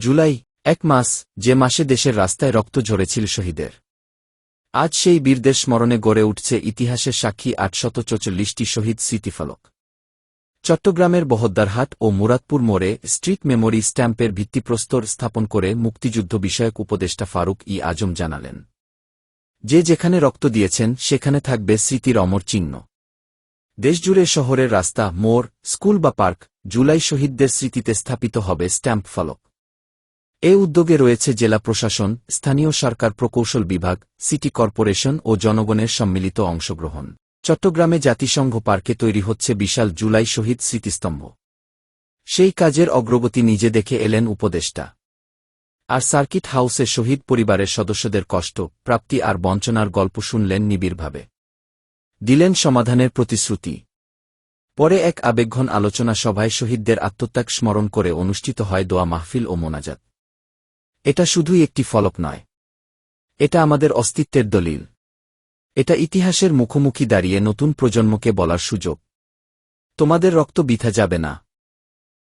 জুলাই, এক মাস, যে মাসে দেশের রাস্তায় রক্ত ঝরেছিল শহীদের। আজ সেই বীরদের স্মরণে গড়ে উঠছে ইতিহাসের সাক্ষী আটশত চৌচল্লিশটি শহীদ স্মৃতিফলক। চট্টগ্রামের বহদ্দারহাট ও মুরাদপুর মোড়ে স্ট্রিট মেমোরি স্ট্যাম্পের ভিত্তিপ্রস্তর স্থাপন করে মুক্তিযুদ্ধ বিষয়ক উপদেষ্টা ফারুক ই আজম জানালেন। যে যেখানে রক্ত দিয়েছেন, সেখানে থাকবে স্মৃতির অমর চিহ্ন। দেশজুড়ে শহরের রাস্তা, মোড়, স্কুল বা পার্ক, জুলাই শহীদদের স্মৃতিতে স্থাপিত হবে স্ট্যাম্প ফলক। এ উদ্যোগে রয়েছে জেলা প্রশাসন, স্থানীয় সরকার প্রকৌশল বিভাগ, সিটি কর্পোরেশন ও জনগণের সম্মিলিত অংশগ্রহণ। চট্টগ্রামে জাতিসংঘ পার্কে তৈরি হচ্ছে বিশাল জুলাই শহীদ স্মৃতিস্তম্ভ। সেই কাজের অগ্রগতি নিজে দেখে এলেন উপদেষ্টা। আর সার্কিট হাউসে শহীদ পরিবারের সদস্যদের কষ্ট, প্রাপ্তি আর বঞ্চনার গল্প শুনলেন নিবিড়ভাবে। দিলেন সমাধানের প্রতিশ্রুতি। পরে এক আবেগঘন আলোচনা সভায় শহীদদের আত্মত্যাগ স্মরণ করে অনুষ্ঠিত হয় দোয়া মাহফিল ও মোনাজাত। এটা শুধুই একটি ফলক নয়। এটা আমাদের অস্তিত্বের দলিল। এটা ইতিহাসের মুখোমুখি দাঁড়িয়ে নতুন প্রজন্মকে বলার সুযোগ। তোমাদের রক্ত বিথা যাবে না।